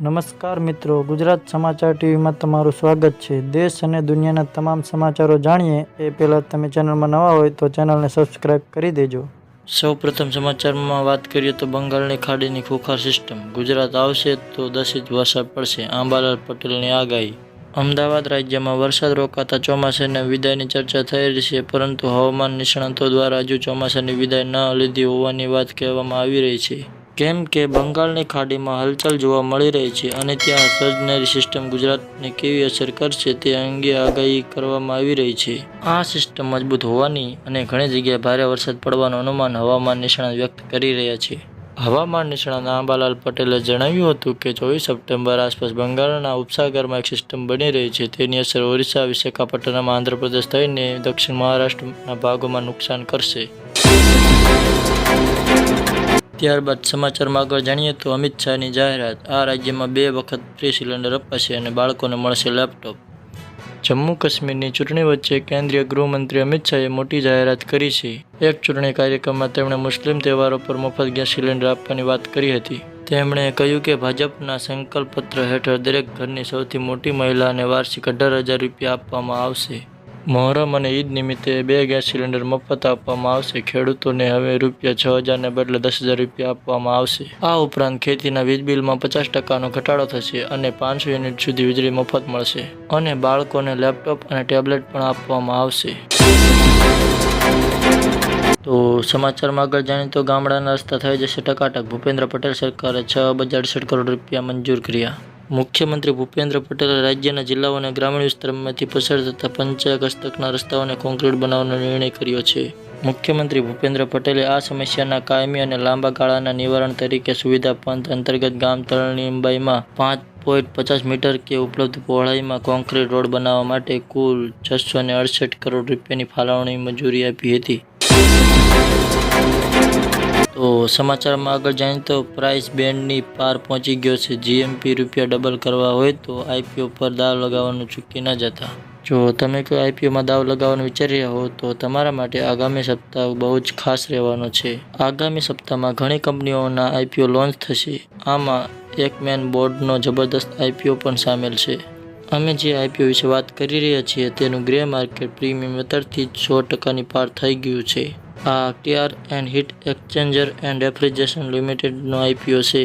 નમસ્કાર મિત્રો, ગુજરાત સમાચાર ટીવીમાં તમારું સ્વાગત છે. દેશ અને દુનિયાના તમામ સમાચારો જાણીએ. એ પહેલાં તમે ચેનલમાં નવા હોય તો ચેનલને સબસ્ક્રાઇબ કરી દેજો. સૌ પ્રથમ સમાચારમાં વાત કરીએ તો બંગાળની ખાડીની ખોખાર સિસ્ટમ. ગુજરાત આવશે તો દસ ઇંચ વરસાદ પડશે. આંબાલાલ પટેલની આગાહી. અમદાવાદ રાજ્યમાં વરસાદ રોકાતા ચોમાસાની વિદાયની ચર્ચા થઈ રહી છે, પરંતુ હવામાન નિષ્ણાતો દ્વારા હજુ ચોમાસાની વિદાય ન લીધી હોવાની વાત કહેવામાં આવી રહી છે. કેમ કે બંગાળની ખાડીમાં હલચલ જોવા મળી રહી છે અને ત્યાં સર્જનરી સિસ્ટમ ગુજરાતને કેવી અસર કરશે તે અંગે આગાહી કરવામાં આવી રહી છે. આ સિસ્ટમ મજબૂત હોવાની અને ઘણી જગ્યાએ ભારે વરસાદ પડવાનું અનુમાન હવામાન નિષ્ણાત વ્યક્ત કરી રહ્યા છે. હવામાન નિષ્ણાત આંબાલાલ પટેલે જણાવ્યું હતું કે ચોવીસ સપ્ટેમ્બર આસપાસ બંગાળના ઉપસાગરમાં એક સિસ્ટમ બની રહી છે. તેની અસર ઓરિસ્સા, વિશાખાપટ્ટનમ, આંધ્રપ્રદેશ થઈને દક્ષિણ મહારાષ્ટ્રના ભાગોમાં નુકસાન કરશે. ત્યારબાદ સમાચારમાં આગળ જાણીએ તો અમિત શાહની જાહેરાત, આ રાજ્યમાં બે વખત ફ્રી સિલિન્ડર અપાશે અને બાળકોને મળશે લેપટોપ. જમ્મુ કાશ્મીરની ચૂંટણી વચ્ચે કેન્દ્રીય ગૃહમંત્રી અમિત શાહે મોટી જાહેરાત કરી છે. એક ચૂંટણી કાર્યક્રમમાં તેમણે મુસ્લિમ તહેવારો પર મફત ગેસ સિલિન્ડર આપવાની વાત કરી હતી. તેમણે કહ્યું કે ભાજપના સંકલ્પપત્ર હેઠળ દરેક ઘરની સૌથી મોટી મહિલાને વાર્ષિક અઢાર હજાર રૂપિયા આપવામાં આવશે. મોહરમ અને ઈદ નિમિત્તે બે ગેસ સિલિન્ડર મફત આપવામાં આવશે. ખેડૂતોને હવે રૂપિયા છ હજારને બદલે દસ હજાર રૂપિયા આપવામાં આવશે. આ ઉપરાંત ખેતીના વીજ બિલમાં પચાસ ટકાનો ઘટાડો થશે અને પાંચસો યુનિટ સુધી વીજળી મફત મળશે અને બાળકોને લેપટોપ અને ટેબ્લેટ પણ આપવામાં આવશે. તો સમાચારમાં આગળ જાણીએ તો ગામડાના રસ્તા થઈ જશે ટકાટક. ભૂપેન્દ્ર પટેલ સરકારે છ અડસઠ કરોડ રૂપિયા મંજૂર કર્યા. મુખ્યમંત્રી ભૂપેન્દ્ર પટેલે રાજ્યના જિલ્લાઓ અને ગ્રામીણ વિસ્તારમાંથી પસાર થતા પંચાયત હસ્તકના રસ્તાઓને કોન્ક્રીટ બનાવવાનો નિર્ણય કર્યો છે. મુખ્યમંત્રી ભૂપેન્દ્ર પટેલે આ સમસ્યાના કાયમી અને લાંબા ગાળાના નિવારણ તરીકે સુવિધા પંથ અંતર્ગત ગામ તળનીંબાઈમાં પાંચ પોઈન્ટ પચાસ મીટર કે ઉપલબ્ધ પહોળાઈમાં કોન્ક્રીટ રોડ બનાવવા માટે કુલ છસો ને અડસઠ કરોડ રૂપિયાની ફાળવણી મંજૂરી આપી હતી. તો સમાચારમાં આગળ જાણીએ તો પ્રાઇસ બેન્ડની પાર પહોંચી ગયો છે. જીએમપી રૂપિયા ડબલ કરવા હોય તો આઈપીઓ પર દાવ લગાવવાનું ચૂકી ન જતા. જો તમે કોઈ આઈપીઓમાં દાવ લગાવવાનું વિચારી રહ્યા હો તો તમારા માટે આગામી સપ્તાહ બહુ જ ખાસ રહેવાનો છે. આગામી સપ્તાહમાં ઘણી કંપનીઓના આઈપીઓ લોન્ચ થશે. આમાં એક મેન બોર્ડનો જબરદસ્ત આઈપીઓ પણ સામેલ છે. અમે જે આઈપીઓ વિશે વાત કરી રહ્યા છીએ તેનું ગ્રે માર્કેટ પ્રીમિયમ અત્યારથી સો ટકાની પાર થઈ ગયું છે. આ KR and heat exchanger and refrigeration લિમિટેડનો IPO છે.